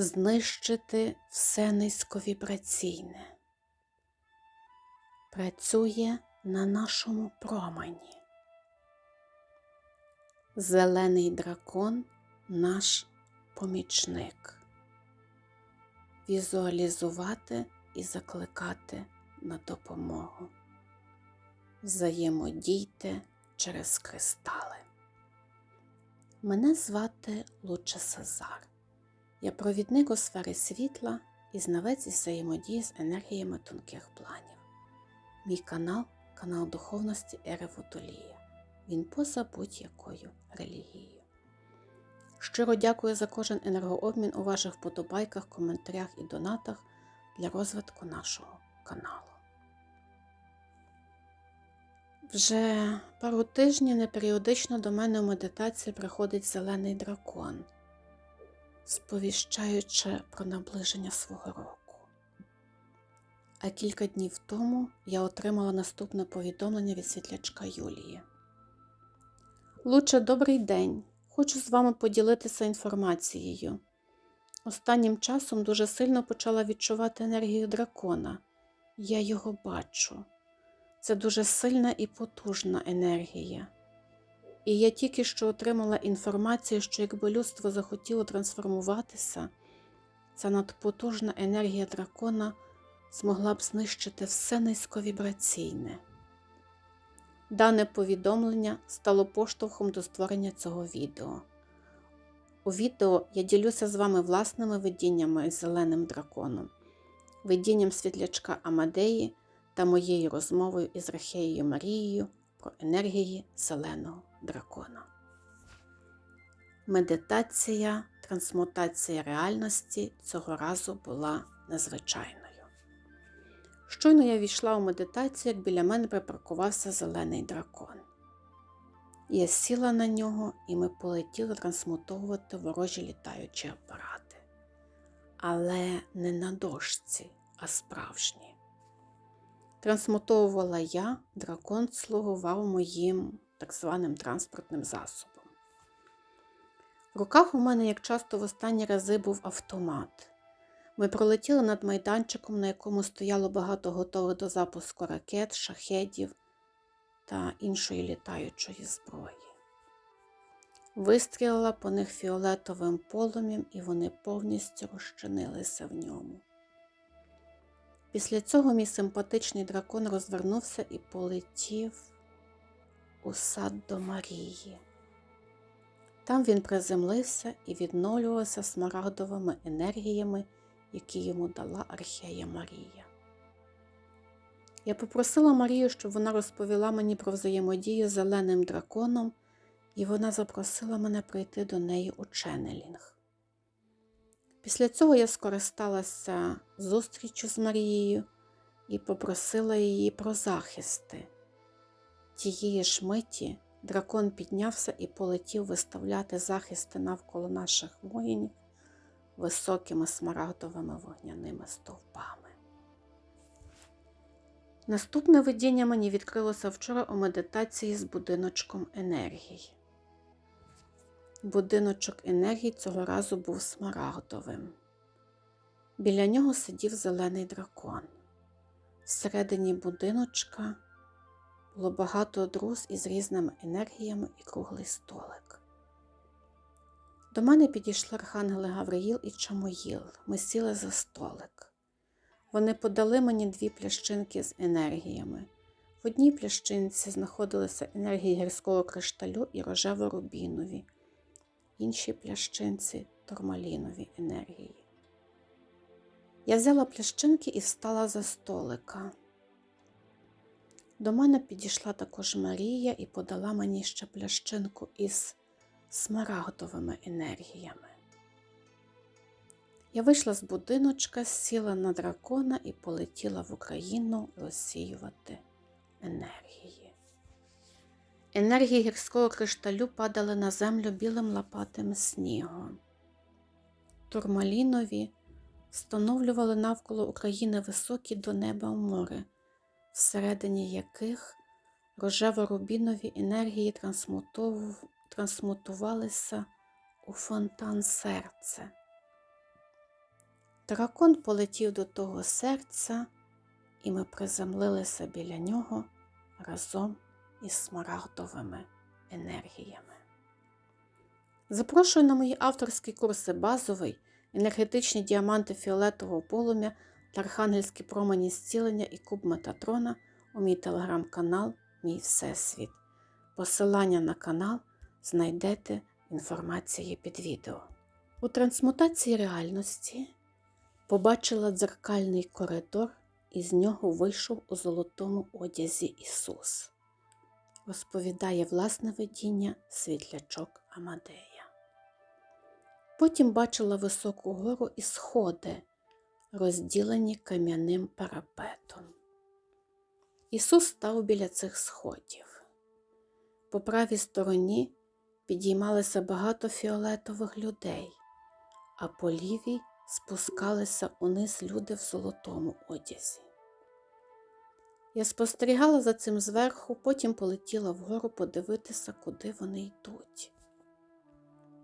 знищити все низьковібраційне. Працює на нашому промені. Зелений дракон наш помічник. Візуалізувати і закликати на допомогу. Взаємодійте через кристали. Мене звати Луча Сазар. Я провідник у сфери світла і знавець із взаємодії з енергіями тонких планів. Мій канал канал духовності Ери Водолія. Він поза будь-якою релігією. Щиро дякую за кожен енергообмін у ваших вподобайках, коментарях і донатах для розвитку нашого каналу. Вже пару тижнів неперіодично до мене в медитації приходить зелений дракон, сповіщаючи про наближення свого року. А кілька днів тому я отримала наступне повідомлення від світлячка Юлії. Луче, добрий день. Хочу з вами поділитися інформацією. Останнім часом дуже сильно почала відчувати енергію дракона. Я його бачу. Це дуже сильна і потужна енергія. І я тільки що отримала інформацію, що якби людство захотіло трансформуватися, ця надпотужна енергія дракона змогла б знищити все низьковібраційне. Дане повідомлення стало поштовхом до створення цього відео. У відео я ділюся з вами власними видіннями з зеленим драконом, видінням світлячка Амадеї та моєю розмовою із Рахеєю Марією про енергії зеленого дракона. Медитація, трансмутація реальності цього разу була незвичайною. Щойно я війшла у медитацію, як біля мене припаркувався зелений дракон. Я сіла на нього, і ми полетіли трансмутовувати ворожі літаючі апарати. Але не на дошці, а справжні. Трансмутовувала я, дракон слугував моїм так званим транспортним засобом. В руках у мене, як часто в останні рази, був автомат. Ми пролетіли над майданчиком, на якому стояло багато готових до запуску ракет, шахедів та іншої літаючої зброї. Вистрілила по них фіолетовим полум'ям, і вони повністю розчинилися в ньому. Після цього мій симпатичний дракон розвернувся і полетів у сад до Марії. Там він приземлився і відновлювався смарагдовими енергіями які йому дала Архея Марія. Я попросила Марію, щоб вона розповіла мені про взаємодію з зеленим драконом, і вона запросила мене прийти до неї у Ченелінг. Після цього я скористалася зустрічю з Марією і попросила її про захисти. Тієї ж миті дракон піднявся і полетів виставляти захисти навколо наших воїнів високими смарагдовими вогняними стовпами. Наступне видіння мені відкрилося вчора у медитації з будиночком енергії. Будиночок енергії цього разу був смарагдовим. Біля нього сидів зелений дракон. Всередині будиночка було багато друз із різними енергіями і круглий столик. До мене підійшли архангели Гавриїл і Чамоїл. Ми сіли за столик. Вони подали мені дві плящинки з енергіями. В одній плящинці знаходилися енергії гірського кришталю і рожево-рубінові, іншій плящинці турмалінові енергії. Я взяла плящинки і встала за столика. До мене підійшла також Марія і подала мені ще плящинку із смарагдовими енергіями. Я вийшла з будиночка, сіла на дракона і полетіла в Україну розсіювати енергії. Енергії гірського кришталю падали на землю білим лопатим снігом. Турмалінові встановлювали навколо України високі до неба море, всередині яких рожево-рубінові енергії трансмутувалися у фонтан серця. Дракон полетів до того серця, і ми приземлилися біля нього разом із смарагдовими енергіями. Запрошую на мої авторські курси базовий, енергетичні діаманти фіолетового полум'я архангельські промені зцілення і куб Метатрона у мій телеграм-канал Мій Всесвіт. Посилання на канал знайдете в інформації під відео. У трансмутації реальності побачила дзеркальний коридор, і з нього вийшов у золотому одязі Ісус. Розповідає власне видіння світлячок Амадея. Потім бачила високу гору і сходи, розділені кам'яним парапетом. Ісус став біля цих сходів. По правій стороні підіймалося багато фіолетових людей, а по лівій спускалися униз люди в золотому одязі. Я спостерігала за цим зверху, потім полетіла вгору подивитися, куди вони йдуть.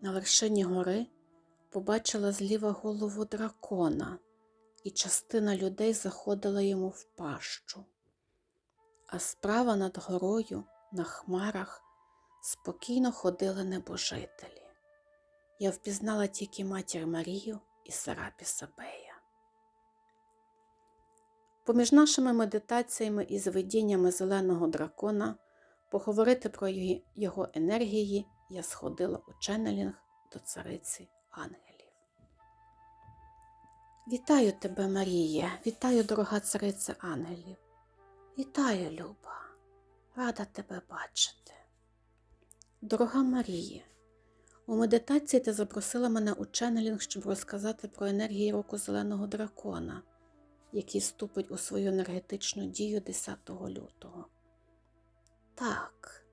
На вершині гори побачила зліва голову дракона, і частина людей заходила йому в пащу. А справа над горою, на хмарах, спокійно ходили небожителі. Я впізнала тільки матір Марію і Серапіса Бея. Поміж нашими медитаціями і зведіннями зеленого дракона поговорити про його енергії я сходила у ченнелінг до цариці ангелів. Вітаю тебе, Марія, вітаю, дорога цариця ангелів. Вітаю, Люба, рада тебе бачити. Дорога Марія, у медитації ти запросила мене у ченнелінг, щоб розказати про енергії року зеленого дракона, який вступить у свою енергетичну дію 10 лютого. Так,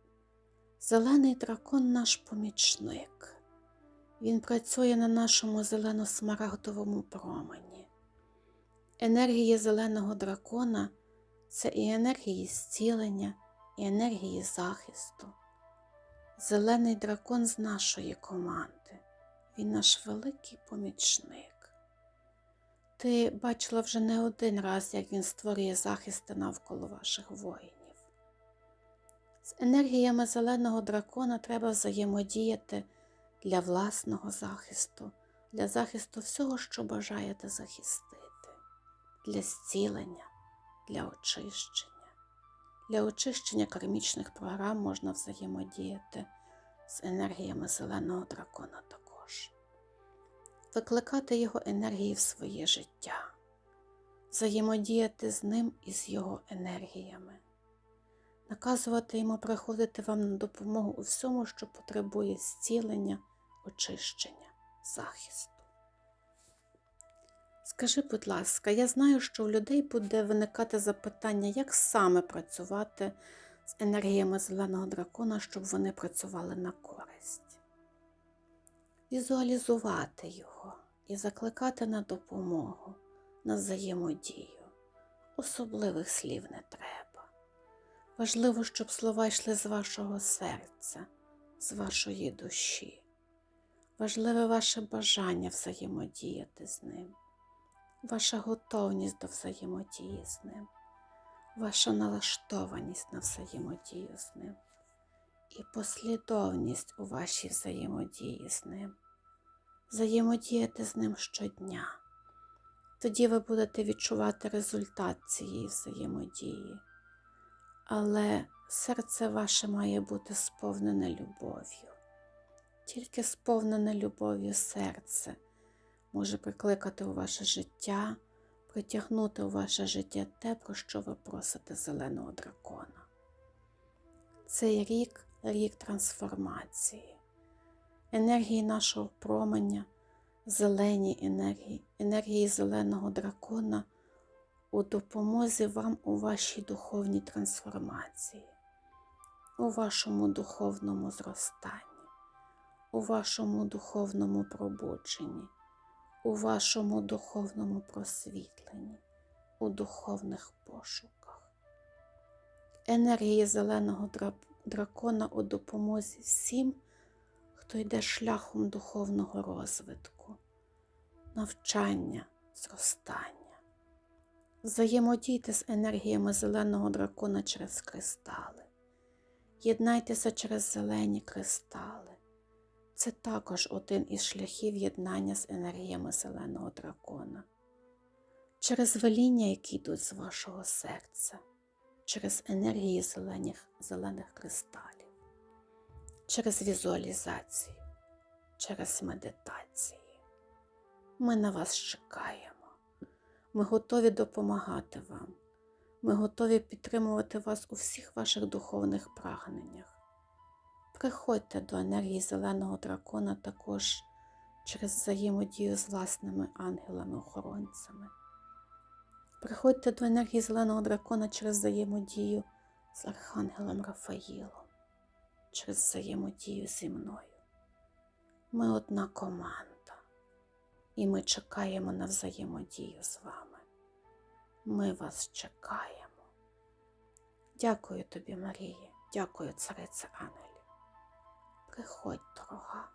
зелений дракон наш помічник. Він працює на нашому зелено-смарагдовому промені. Енергії зеленого дракона це і енергії зцілення, і енергії захисту. Зелений дракон з нашої команди. Він наш великий помічник. Ти бачила вже не один раз, як він створює захисти навколо ваших воїнів. З енергіями зеленого дракона треба взаємодіяти для власного захисту, для захисту всього, що бажаєте захистити, для зцілення, для очищення. Для очищення кармічних програм можна взаємодіяти з енергіями зеленого дракона також, викликати його енергії в своє життя, взаємодіяти з ним і з його енергіями, наказувати йому приходити вам на допомогу у всьому, що потребує зцілення, очищення, захисту. Скажи, будь ласка, я знаю, що у людей буде виникати запитання, як саме працювати з енергіями зеленого дракона, щоб вони працювали на користь. Візуалізувати його і закликати на допомогу, на взаємодію. Особливих слів не треба. Важливо, щоб слова йшли з вашого серця, з вашої душі. Важливе ваше бажання взаємодіяти з ним ваша готовність до взаємодії з ним, ваша налаштованість на взаємодію з ним і послідовність у вашій взаємодії з ним. Взаємодіяти з ним щодня. Тоді ви будете відчувати результат цієї взаємодії. Але серце ваше має бути сповнене любов'ю. Тільки сповнене любов'ю серце може прикликати у ваше життя, притягнути у ваше життя те, про що ви просите зеленого дракона. Цей рік рік трансформації, енергії нашого променя, зелені енергії, енергії зеленого дракона у допомозі вам у вашій духовній трансформації, у вашому духовному зростанні, у вашому духовному пробудженні у вашому духовному просвітленні, у духовних пошуках. Енергії зеленого дракона у допомозі всім, хто йде шляхом духовного розвитку, навчання, зростання. Взаємодійте з енергіями зеленого дракона через кристали. Єднайтеся через зелені кристали. Це також один із шляхів єднання з енергіями зеленого дракона. Через веління, які йдуть з вашого серця, через енергії зелених, зелених кристалів, через візуалізації, через медитації. Ми на вас чекаємо. Ми готові допомагати вам. Ми готові підтримувати вас у всіх ваших духовних прагненнях. Приходьте до енергії зеленого дракона також через взаємодію з власними ангелами-охоронцями. Приходьте до енергії зеленого дракона через взаємодію з Архангелом Рафаїлом, через взаємодію зі мною. Ми одна команда, і ми чекаємо на взаємодію з вами. Ми вас чекаємо. Дякую тобі, Марія, дякую, царице Ангелі. Приходь, дорога.